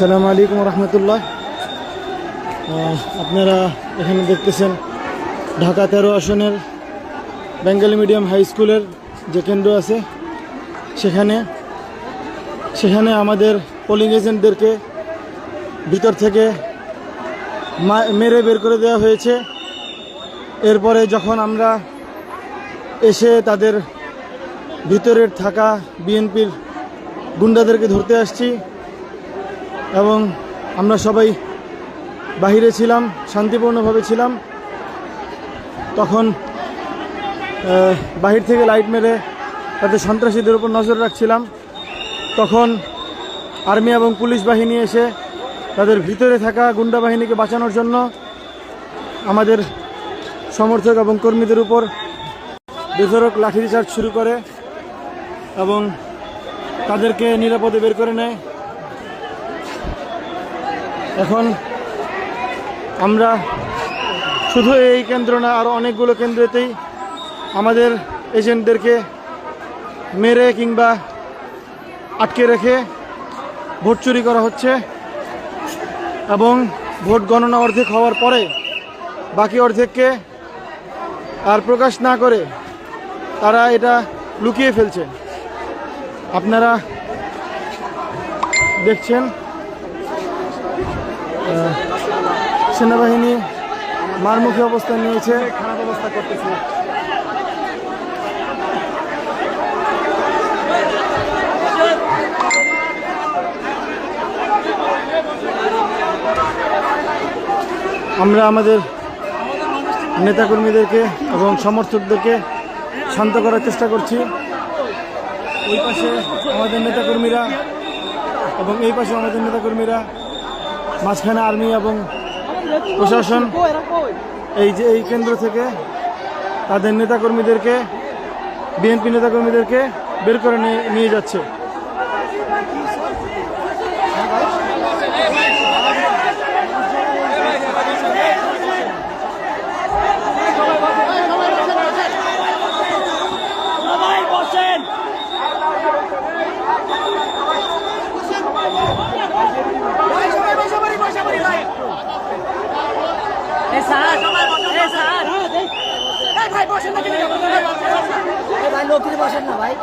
আসসালামু আলাইকুম রহমতুল্লাহ। আপনারা এখানে দেখতেছেন ঢাকা তেরো আসনের বেঙ্গলি মিডিয়াম হাই স্কুলের যে কেন্দ্র আছে, সেখানে সেখানে আমাদের পোলিং এজেন্টদেরকে ভিতর থেকে মেরে বের করে দেওয়া হয়েছে। এরপরে যখন আমরা এসে তাদের ভিতরের থাকা বিএনপির গুন্ডাদেরকে ধরতে আসছি এবং আমরা সবাই বাহিরে ছিলাম, শান্তিপূর্ণভাবে ছিলাম। তখন বাহির থেকে লাইট মেরে তাদের সন্ত্রাসীদের উপর নজর রাখছিলাম। তখন আর্মি এবং পুলিশ বাহিনী এসে তাদের ভিতরে থাকা গুন্ডা বাহিনীকে বাঁচানোর জন্য আমাদের সমর্থক এবং কর্মীদের উপর বেধরক লাঠিচার্জ শুরু করে এবং তাদেরকে নিরাপদে বের করে নেয়। এখন আমরা শুধু এই কেন্দ্র না আরও অনেকগুলো কেন্দ্রেতেই আমাদের এজেন্টদেরকে মেরে কিংবা আটকে রেখে ভোট চুরি করা হচ্ছে এবং ভোট গণনা অর্ধেক হওয়ার পরে বাকি অর্ধেককে আর প্রকাশ না করে তারা এটা লুকিয়ে ফেলছে। আপনারা দেখছেন সেনাবাহিনী মারমুখী অবস্থান নিয়েছে। খারাপ অবস্থা করতেছে আমরা আমাদের নেতাকর্মীদেরকে এবং সমর্থকদেরকে শান্ত করার চেষ্টা করছি। ওই পাশে আমাদের নেতাকর্মীরা এবং এই পাশে আমাদের নেতাকর্মীরা মাঝখানে আর্মি এবং প্রশাসন, এই যে এই কেন্দ্র থেকে তাদের নেতাকর্মীদেরকে, বিএনপি নেতাকর্মীদেরকে বের করে নিয়ে যাচ্ছে। ভাই বসেন না ভাই লোকটি বসেন না ভাই।